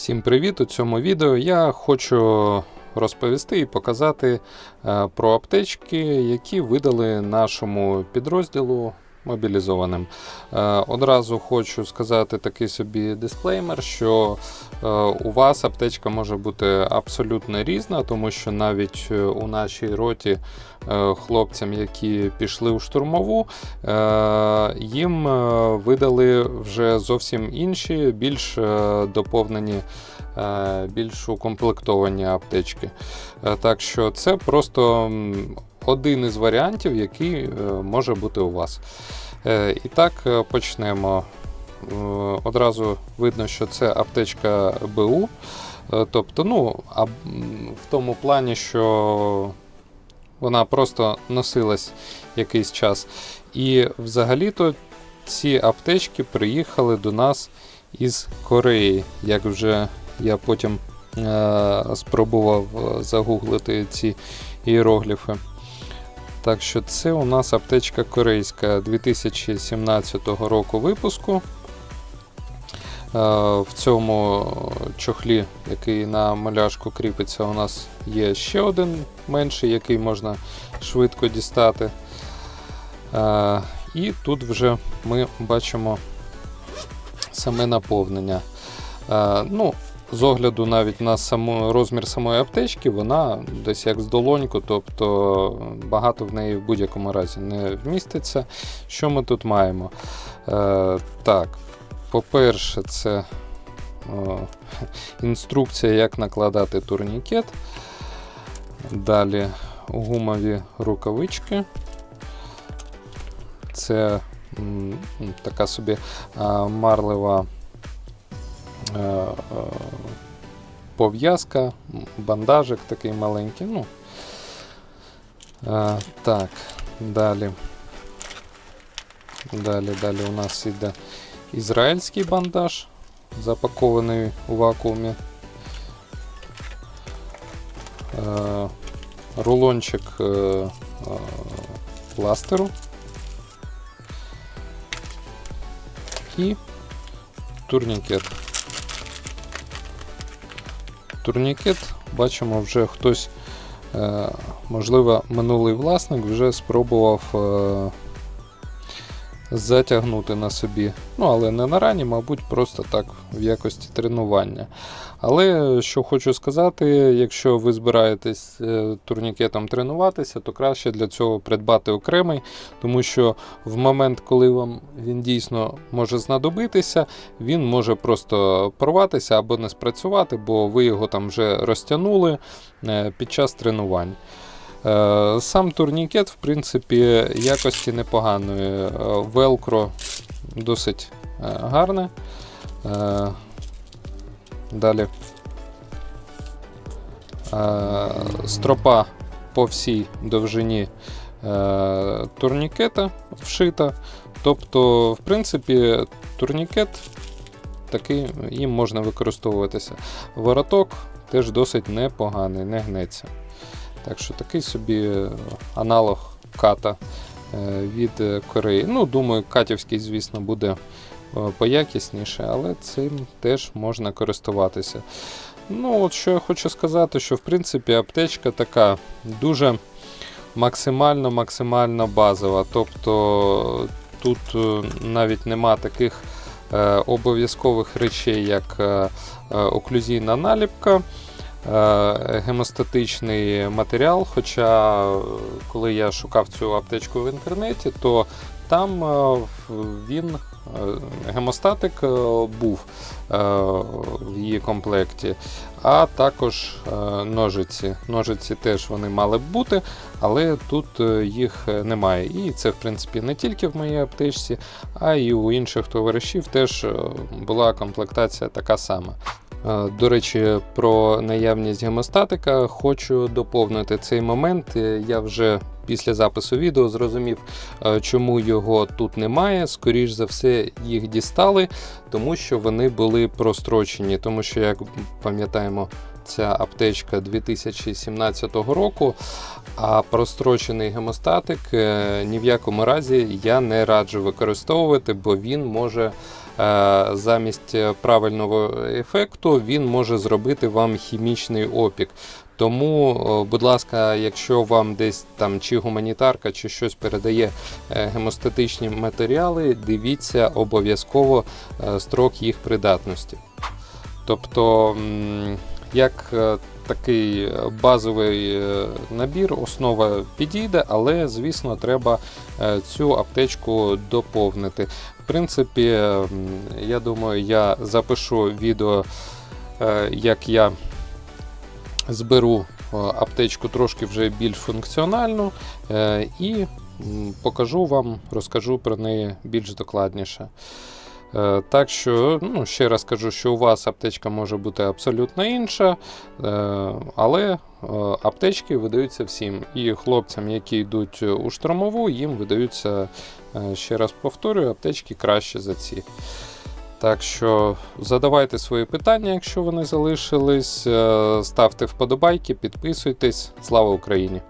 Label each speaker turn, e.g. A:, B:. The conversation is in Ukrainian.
A: Всім привіт! У цьому відео я хочу розповісти і показати е, про аптечки, які видали нашому підрозділу мобілізованим. Е, Одразу хочу сказати такий собі дисклеймер, що е, у вас аптечка може бути абсолютно різна, тому що навіть е, у нашій роті хлопцям, які пішли у штурмову, їм видали вже зовсім інші, більш доповнені, більш укомплектовані аптечки. Так що це просто один із варіантів, який е, може бути у вас. Е, І так, е, почнемо. Одразу видно, що це аптечка БУ. Тобто, ну, в тому плані, що вона просто носилась якийсь час. І взагалі-то ці аптечки приїхали до нас із Кореї, як вже я потім е, спробував загуглити ці іерогліфи. Так що це у нас аптечка корейська 2017 року випуску. Е, В цьому чохлі, який на маляшку кріпиться, у нас є ще один менший, який можна швидко дістати. Е, І тут вже ми бачимо саме наповнення. Е, Ну, з огляду навіть на саму, розмір самої аптечки, вона десь як з долоньку, тобто багато в неї в будь-якому разі не вміститься. Що ми тут маємо? Е, так, по-перше, це о, інструкція, як накладати турнікет. Далі гумові рукавички. Це м, така собі а, марлева пов'язка, м, бандажик такий маленький. Ну, Е, так, далі. Далі, далі у нас іде ізраїльський бандаж, запакований у вакуумі. Е, рулончик е, е, пластеру. І турнікет. Турнікет, бачимо, вже хтось, е, можливо, минулий власник вже спробував е, затягнути на собі. Ну, але не на рані, мабуть, просто так в якості тренування. Але що хочу сказати, якщо ви збираєтесь е, турнікетом тренуватися, то краще для цього придбати окремий, тому що в момент, коли вам він дійсно може знадобитися, він може просто порватися або не спрацювати, бо ви його там вже розтягнули е, під час тренувань. Е, Сам турнікет, в принципі, якості непоганої. Е, Велкро досить е, гарне. Далі. Стропа по всій довжині турнікета вшита. Тобто, в принципі, турнікет такий їм можна використовуватися. Вороток теж досить непоганий, не гнеться. Так що такий собі е, аналог ката е, від е, Кореї. Ну, думаю, катівський, звісно, буде поякісніше, але цим теж можна користуватися. Ну, от що я хочу сказати, що в принципі аптечка така дуже максимально-максимально базова. Тобто тут навіть нема таких обов'язкових речей, як оклюзійна наліпка. Е, Гемостатичний матеріал. Хоча, коли я шукав цю аптечку в інтернеті, то там е, він е, гемостатик був в її комплекті, а також ножиці. Ножиці теж вони мали б бути, але тут їх немає. І це, в принципі, не тільки в моїй аптечці, а й у інших товаришів теж була комплектація така сама. Е, До речі, про наявність гемостатика хочу доповнити цей момент. Е, Я вже після запису відео зрозумів, е, чому його тут немає. Скоріш за все, їх дістали, тому що вони були прострочені. Тому що, як пам'ятаємо, ця аптечка 2017 року, а прострочений гемостатик ні в якому разі я не раджу використовувати, бо він може замість правильного ефекту він може зробити вам хімічний опік. Тому, будь ласка, якщо вам десь там чи гуманітарка, чи щось передає е, гемостатичні матеріали, дивіться обов'язково е, строк їх придатності. Тобто, як е, такий базовий е, набір, основа підійде, але, звісно, треба е, цю аптечку доповнити. В принципі, я думаю, я запишу відео, е, як я зберу е, аптечку трошки вже більш функціональну е, і покажу вам, розкажу про неї більш докладніше. Е, Так що, ну, ще раз кажу, що у вас аптечка може бути абсолютно інша, е, але е, аптечки видаються всім. І хлопцям, які йдуть у штурмову, їм видаються, ще раз повторюю, аптечки краще за ці. Так що задавайте свої питання, якщо вони залишились. Ставте вподобайки, підписуйтесь. Слава Україні!